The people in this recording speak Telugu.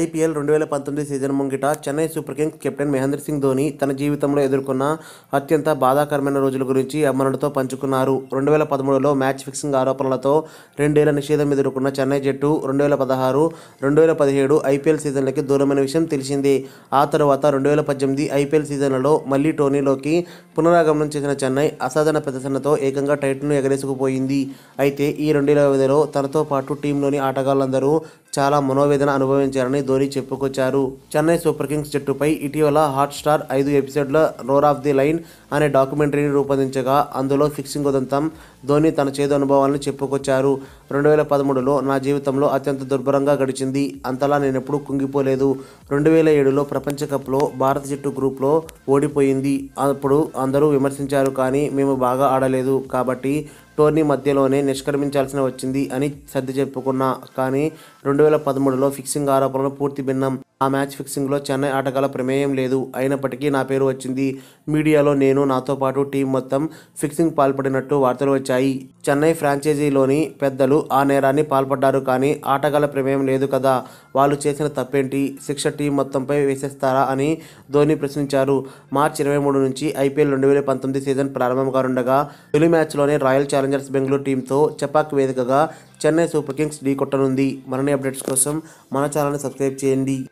IPL రెండు వేల పంతొమ్మిది సీజన్ ముంగిట Chennai super kings captain Mahendra Singh Dhoni తన జీవితంలో ఎదుర్కొన్న అత్యంత బాధాకరమైన రోజుల గురించి అమరులతో పంచుకున్నారు. రెండు వేల పదమూడులో మ్యాచ్ ఫిక్సింగ్ ఆరోపణలతో రెండేళ్ళ నిషేధం ఎదుర్కొన్న చెన్నై జట్టు రెండు వేల పదహారు రెండు వేల పదిహేడు ఐపీఎల్ సీజన్లకి దూరమైన విషయం తెలిసిందే. ఆ తర్వాత రెండు వేల పద్దెనిమిది ఐపీఎల్ సీజన్లలో మళ్ళీ టోర్నీలోకి పునరాగమనం చేసిన చెన్నై అసాధారణ ప్రదర్శనతో ఏకంగా టైటిల్ను ఎగరేసుకుపోయింది. అయితే ఈ రెండేళ్ళ వ్యవధిలో తనతో పాటు టీంలోని ఆటగాళ్ళందరూ చాలా మనోవేదన అనుభవించారని ధోని చెప్పుకొచ్చారు. చెన్నై సూపర్ కింగ్స్ జట్టుపై ఇటీవల హాట్ స్టార్ ఐదు ఎపిసోడ్ల రోర్ ఆఫ్ ది లైన్ అనే డాక్యుమెంటరీని రూపొందించగా అందులో ఫిక్సింగ్ ఉదంతం ధోని తన చేదు అనుభవాలను చెప్పుకొచ్చారు. రెండు వేల పదమూడులో నా జీవితంలో అత్యంత దుర్భరంగా గడిచింది. అంతలా నేను ఎప్పుడూ కుంగిపోలేదు. రెండు వేల ఏడులో ప్రపంచ కప్లో భారత జట్టు గ్రూప్లో ఓడిపోయింది. అప్పుడు అందరూ విమర్శించారు కానీ మేము బాగా ఆడలేదు. కాబట్టి టోర్నీ మధ్యలోనే నిష్క్రమించాల్సిన వచ్చింది అని సర్ది చెప్పుకున్నా. కానీ రెండు వేల పదమూడులో ఫిక్సింగ్ ఆరోపణలు పూర్తి భిన్నం. ఆ మ్యాచ్ ఫిక్సింగ్లో చెన్నై ఆటగాళ్ళ ప్రమేయం లేదు. అయినప్పటికీ నా పేరు వచ్చింది. మీడియాలో నేను నాతో పాటు టీం మొత్తం ఫిక్సింగ్ పాల్పడినట్టు వార్తలు వచ్చాయి. చెన్నై ఫ్రాంచైజీలోని పెద్దలు ఆ నేరాన్ని పాల్పడ్డారు కానీ ఆటగాళ్ళ ప్రమేయం లేదు కదా. వాళ్ళు చేసిన తప్పేంటి? శిక్ష టీం మొత్తంపై వేసేస్తారా అని ధోని ప్రశ్నించారు. మార్చి ఇరవై మూడు నుంచి ఐపీఎల్ రెండు వేల పంతొమ్మిది సీజన్ ప్రారంభం కానుండగా తొలి మ్యాచ్లోనే రాయల్ ఛాలెంజర్స్ బెంగళూరు టీంతో చపాక్ వేదికగా చెన్నై సూపర్ కింగ్స్ ఢీ కొట్టనుంది. మరిన్ని అప్డేట్స్ కోసం మన ఛానల్ని సబ్స్క్రైబ్ చేయండి.